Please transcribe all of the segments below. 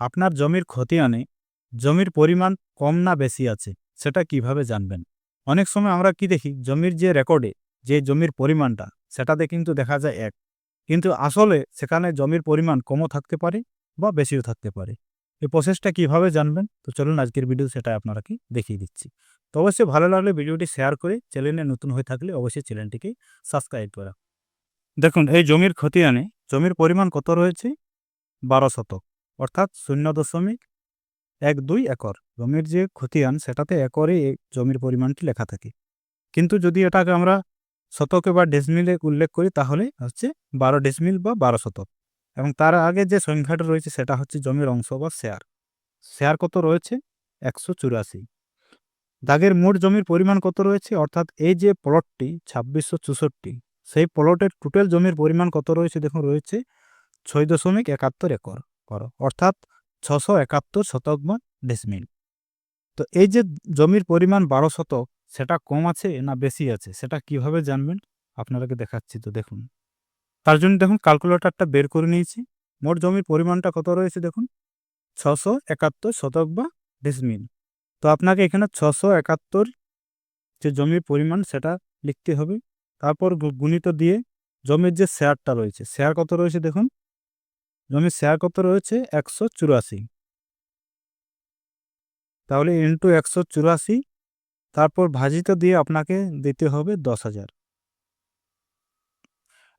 আপনার জমির খতিয়ানে জমির পরিমাণ কম না বেশি আছে, সেটা কীভাবে জানবেন? অনেক সময় আমরা কি দেখি, জমির যে রেকর্ডে যে জমির পরিমাণটা, সেটাতে কিন্তু দেখা যায় এক। কিন্তু আসলে সেখানে জমির পরিমাণ কমও থাকতে পারে বা বেশিও থাকতে পারে। এই প্রসেসটা কীভাবে জানবেন? তো চলুন আজকের ভিডিও সেটা আপনারা কি দেখিয়ে দিচ্ছি। তো অবশ্যই ভালো লাগলে ভিডিওটি শেয়ার করে চ্যানেলে নতুন হয়ে থাকলে অবশ্যই চ্যানেলটিকে সাবস্ক্রাইব করা। দেখুন, এই জমির খতিয়ানে জমির পরিমাণ কত রয়েছে? বারো শতক। অর্থাৎ শূন্য দশমিক এক দুই একর। জমির যে খতিয়ান সেটাতে একরে জমির পরিমাণটি লেখা থাকে। কিন্তু যদি এটাকে আমরা শতকে বা ডেসমিলে উল্লেখ করি, তাহলে হচ্ছে বারো ডেসমিল বা বারো শতক। এবং তার আগে যে সংখ্যাটা রয়েছে, সেটা হচ্ছে জমির অংশ বা শেয়ার। শেয়ার কত রয়েছে? একশো চুরাশি। দাগের মোট জমির পরিমাণ কত রয়েছে? অর্থাৎ এই যে প্লটটি ছাব্বিশশো চৌষট্টি, সেই প্লটের টোটাল জমির পরিমাণ কত রয়েছে? দেখুন, রয়েছে ছয় দশমিক একাত্তর একর। কর। অর্থাৎ ছশো একাত্তর শতক বা ডেসমিল তো এই যে জমির পরিমাণ বারো শতক, সেটা কম আছে না বেশি আছে? সেটা কীভাবে জানবেন? আপনাদেরকে দেখাচ্ছি তো, দেখুন। তার জন্য দেখুন ক্যালকুলেটরটা বের করে নিয়েছি। মোট জমির পরিমাণটা কত রয়েছে দেখুন? ছশো একাত্তর শতক বা ডেসমিল তো আপনাকে এখানে ছশো একাত্তর যে জমির পরিমাণ, সেটা লিখতে হবে। তারপর গুণিত দিয়ে জমির যে শেয়ারটা রয়েছে শেয়ার কত রয়েছে দেখুন? জমির শেয়ার কত রয়েছে? একশো চুরাশি। তাহলে ইন্টু একশো চুরাশি, তারপর ভাজিত দিয়ে আপনাকে দিতে হবে দশ হাজার।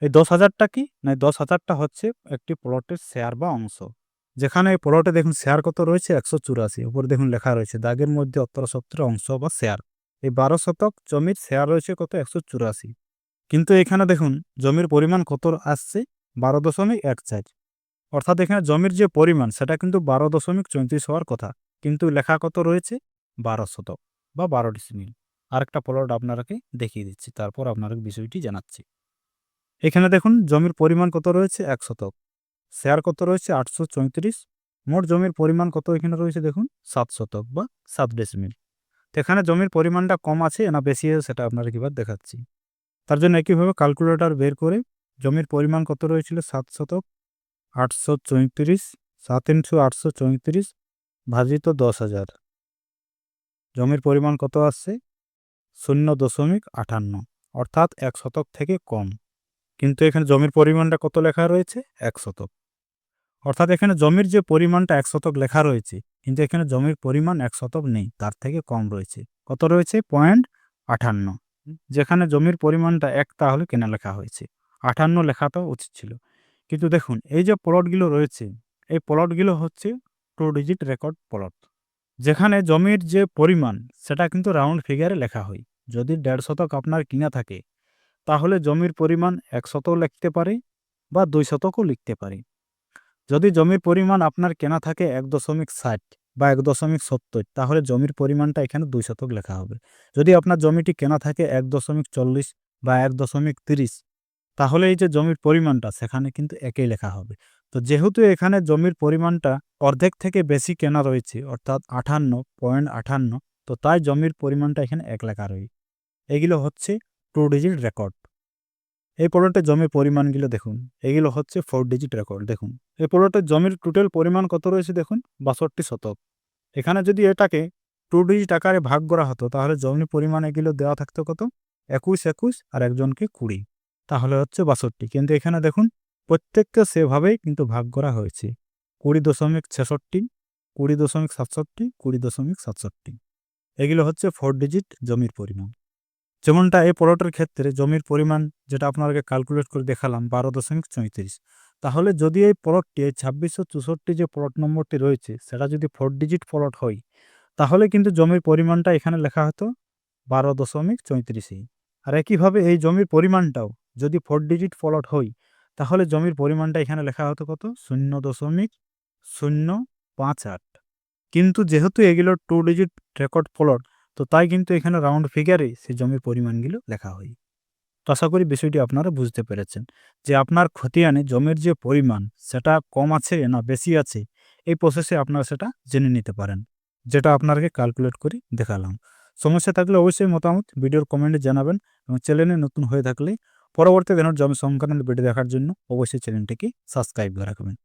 এই দশ হাজারটা কি? না দশ হাজারটা হচ্ছে একটি প্লটের শেয়ার বা অংশ। যেখানে এই প্লটে দেখুন শেয়ার কত রয়েছে? একশো চুরাশি। উপরে দেখুন লেখা রয়েছে দাগের মধ্যে অত্তর সত্তর অংশ বা শেয়ার। এই বারো শতক জমির শেয়ার রয়েছে কত? একশো চুরাশি। কিন্তু এখানে দেখুন জমির পরিমাণ কত আসছে? বারো দশমিক এক চার। অর্থাৎ এখানে জমির যে পরিমাণ, সেটা কিন্তু বারো দশমিক চৌত্রিশ হওয়ার কথা। কিন্তু লেখা কত রয়েছে? বারো শতক বা বারো ডিসমিল আরেকটা প্লট আপনারাকে দেখিয়ে দিচ্ছি, তারপর আপনারা বিষয়টি জানাচ্ছি। এখানে দেখুন, জমির পরিমাণ কত রয়েছে? এক শতক। শেয়ার কত রয়েছে? আটশো চৌত্রিশ। মোট জমির পরিমাণ কত এখানে রয়েছে দেখুন? সাত শতক বা সাত ডেসিমিল তো এখানে জমির পরিমাণটা কম আছে না বেশি আছে সেটা আপনারা কিবার দেখাচ্ছি। তার জন্য একইভাবে ক্যালকুলেটর বের করে জমির পরিমাণ কত রয়েছিল? সাত শতক। আটশো চৌত্রিশ, সাত ইনশো আটশো চৌত্রিশ ভাজিত দশ হাজার। জমির পরিমাণ কত আসছে? শূন্য দশমিক আটান্ন, অর্থাৎ এক শতক থেকে কম। কিন্তু এখানে জমির পরিমাণটা কত লেখা রয়েছে? এক শতক। অর্থাৎ এখানে জমির যে পরিমাণটা এক শতক লেখা রয়েছে, কিন্তু এখানে জমির পরিমাণ এক শতক নেই, তার থেকে কম রয়েছে। কত রয়েছে? পয়েন্ট আটান্ন। যেখানে জমির পরিমাণটা এক তাহলে কেনা লেখা হয়েছে? আটান্ন লেখাটাও উচিত ছিল। কিন্তু দেখুন, এই যে প্লটগুলো রয়েছে, এই প্লটগুলো হচ্ছে টু ডিজিট রেকর্ড প্লট যেখানে জমির যে পরিমাণ, সেটা কিন্তু রাউন্ড ফিগারে লেখা হয়। যদি দেড় শতক আপনার কিনা থাকে, তাহলে জমির পরিমাণ এক শতক লিখতে পারে বা দুই শতকও লিখতে পারে। যদি জমির পরিমাণ আপনার কেনা থাকে এক দশমিক ষাট বা এক দশমিক সত্তর, তাহলে জমির পরিমাণটা এখানে দুই শতক লেখা হবে। যদি আপনার জমিটি কেনা থাকে এক দশমিক চল্লিশ বা এক দশমিক তিরিশ তাহলে এই যে জমির পরিমাণটা সেখানে কিন্তু একই লেখা হবে। তো যেহেতু এখানে জমির পরিমাণটা অর্ধেক থেকে বেশি কেনা রয়েছে, অর্থাৎ আঠান্ন পয়েন্ট আঠান্ন তো তাই জমির পরিমাণটা এখানে এক লেখা রয়েছে। এগুলো হচ্ছে টু ডিজিট রেকর্ড। এই প্লটের জমির পরিমাণগুলো দেখুন। এগুলো হচ্ছে ফোর ডিজিট রেকর্ড। দেখুন, এই প্লটের জমির টোটাল পরিমাণ কত রয়েছে দেখুন? বাষট্টি শতক। এখানে যদি এটাকে টু ডিজিট আকারে ভাগ করা হতো, তাহলে জমির পরিমাণ এগুলো দেওয়া থাকতো কত? একুশ একুশ, আর একজনকে কুড়ি। তাহলে হচ্ছে বাষট্টি। কিন্তু এখানে দেখুন প্রত্যেককে সেভাবেই কিন্তু ভাগ করা হয়েছে। কুড়ি দশমিক ছেষট্টি, কুড়ি দশমিক সাতষট্টি, কুড়ি দশমিক সাতষট্টি। এগুলো হচ্ছে ফোর ডিজিট জমির পরিমাণ। যেমনটা এই প্লটের ক্ষেত্রে জমির পরিমাণ যেটা আপনাকে ক্যালকুলেট করে দেখালাম, বারো দশমিক চৌত্রিশ। তাহলে যদি এই প্লটটি এই ছাব্বিশশো চৌষট্টি যে প্লট নম্বরটি রয়েছে, সেটা যদি ফোর ডিজিট প্লট হয়, তাহলে কিন্তু জমির পরিমাণটা এখানে লেখা হতো বারো দশমিক চৌত্রিশে আর একইভাবে এই জমির পরিমাণটাও যদি ফোর ডিজিট প্লট হয় তাহলে জমির পরিমাণটা এখানে লেখা হতো কত? শূন্য দশমিক শূন্য পাঁচ আট। কিন্তু যেহেতু এগুলো টু ডিজিট রেকর্ড প্লট তো তাই কিন্তু এখানে রাউন্ড ফিগারে সেই জমির পরিমাণগুলো লেখা হয় তো আশা করি বিষয়টি আপনারা বুঝতে পেরেছেন যে আপনার খতিয়ানে জমির যে পরিমাণ, সেটা কম আছে না বেশি আছে, এই প্রসেসে আপনারা সেটা জেনে নিতে পারেন। যেটা আপনাকে ক্যালকুলেট করে দেখালাম। সমস্যা থাকলে অবশ্যই মতামত ভিডিওর কমেন্টে জানাবেন এবং চ্যানেলে নতুন হয়ে থাকলে পরবর্তী দিনের জমি সংক্রান্ত ভিডিও দেখার জন্য অবশ্যই চ্যানেলটিকে সাবস্ক্রাইব করে রাখবেন।